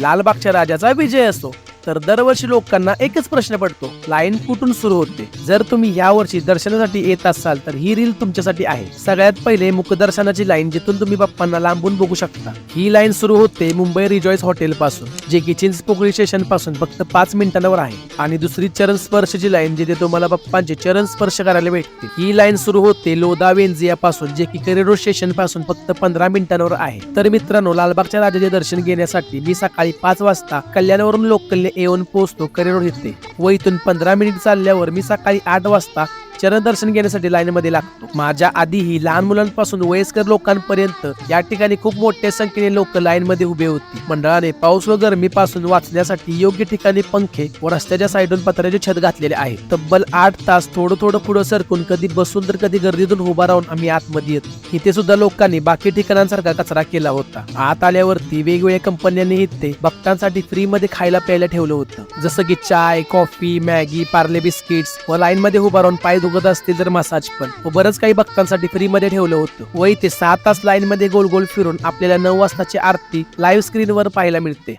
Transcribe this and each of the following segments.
लालबागच्या राजाचा विजय असतो. तर दरवर्षी लोकांना एकच प्रश्न पडतो लाईन कुठून सुरू होते? जर तुम्ही या वर्षी दर्शनासाठी येत असाल तर ही रील तुमच्यासाठी आहे. सगळ्यात पहिले मुखदर्शनाची लाईन जिथून तुम्ही बाप्पांना लांबून बघू शकता. ही लाईन सुरू होते मुंबई रिजॉईस हॉटेल पासून जे की चिंचपोकळी स्टेशनपासून फक्त पाच मिनिटांवर आहे. आणि दुसरी चरण स्पर्शची लाईन जिथे तुम्हाला बाप्पांचे चरण स्पर्श करायला भेटते ही लाईन सुरू होते लोदा वेंजिया पासून जे की करेरो स्टेशनपासून फक्त पंधरा मिनिटांवर आहे. तर मित्रांनो लालबागच्या राजाचे दर्शन घेण्यासाठी मी सकाळी पाच वाजता कल्याणवरून लोकलने येऊन पोहोचतो करेरो येथे व इथून पंधरा मिनिट चालल्यावर मी सकाळी आठ वाजता चरण दर्शन घेण्यासाठी लाईनमध्ये लागतो. माझ्या आधीही लहान मुलांपासून वयस्कर लोकांपर्यंत या ठिकाणी खूप मोठ्या संख्येने लोक लाईनमध्ये उभे होती. मंडळाने पाऊस व गरमीपासून वाचण्यासाठी योग्य ठिकाणी पंखे व रस्त्याच्या साईडून पत्र्याचे छत घातलेले आहे. तब्बल आठ तास थोडं थोडं पुढे सरकून कधी बसून तर कधी गर्दीतून उभा राहून आम्ही आतमध्ये येतो. इथे सुद्धा लोकांनी बाकी ठिकाणांसारखा कचरा केला होता. आत आल्यावरती वेगवेगळ्या कंपन्यांनी इथे भक्तांसाठी फ्री मध्ये खायला प्यायला ठेवलं होतं. जसं की चाय कॉफी मॅगी पार्ले बिस्किट्स व लाईन मध्ये उभा राहून पाय दुखत असतील तर मसाज पण. व बरंच काही भक्तांसाठी फ्री मध्ये ठेवलं होतं. व इथे सहा तास लाईन मध्ये गोल गोल फिरून आपल्याला नऊ वाजताची आरती लाईव्ह स्क्रीनवर पाहायला मिळते.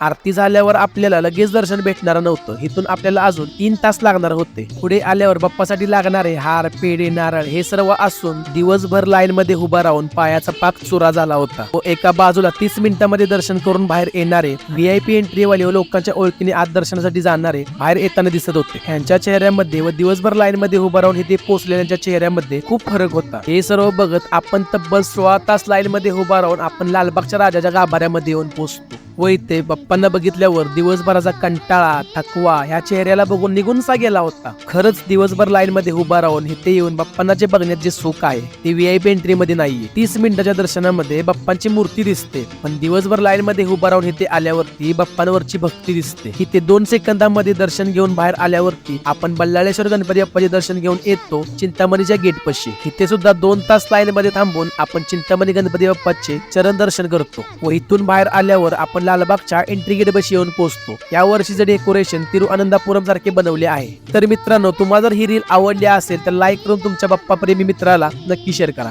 आरती झाल्यावर आपल्याला लगेच दर्शन भेटणार नव्हतं. इथून आपल्याला अजून तीन तास लागणार होते. पुढे आल्यावर बाप्पासाठी लागणारे हार पेढे नारळ हे सर्व असून दिवसभर लाईन मध्ये उभा राहून पायाचा पाक चुरा झाला होता. व एका बाजूला तीस मिनिटांमध्ये दर्शन करून बाहेर येणारे व्हीआयपी एंट्री वाले व लोकांच्या ओळखीने आत दर्शनासाठी जाणारे बाहेर येताना दिसत होते. ह्यांच्या चेहऱ्यामध्ये व दिवसभर लाईन मध्ये उभा राहून इथे पोहोचलेल्यांच्या चेहऱ्यामध्ये खूप फरक होता. हे सर्व बघत आपण तब्बल सोळा तास लाईन मध्ये उभा राहून आपण लालबागच्या राजाच्या गाभाऱ्यामध्ये येऊन पोहोचतो. व इथे बाप्पांना बघितल्यावर दिवसभराचा कंटाळा थकवा ह्या चेहऱ्याला बघून निघूनसा गेला होता. खरंच दिवसभर लाईन मध्ये उभा राहून इथे येऊन बाप्पांना जे बघण्यात जे सुख आहे ते व्हीआयपी एंट्री मध्ये नाहीये. तीस मिनिटाच्या दर्शनामध्ये बाप्पांची मूर्ती दिसते. पण दिवसभर लाईन मध्ये उभा राहून इथे आल्यावरती बाप्पांवरची भक्ती दिसते. इथे दोन सेकंदामध्ये दर्शन घेऊन बाहेर आल्यावरती आपण बल्लाळेश्वर गणपती बाप्पाचे दर्शन घेऊन येतो चिंतामणीच्या गेट पशी. इथे सुद्धा दोन तास लाईन मध्ये थांबून आपण चिंतामणी गणपती बाप्पाचे चरण दर्शन करतो व इथून बाहेर आल्यावर आपण लालबागच्या एंट्री गेट बशी येऊन पोहोचतो. या वर्षीचे डेकोरेशन तिरुअनंदापुरम सारखे बनवले आहे. तर मित्रांनो तुम्हाला जर ही रील आवडली असेल तर लाईक करून तुमच्या बाप्पा प्रेमी मित्राला नक्की शेअर करा.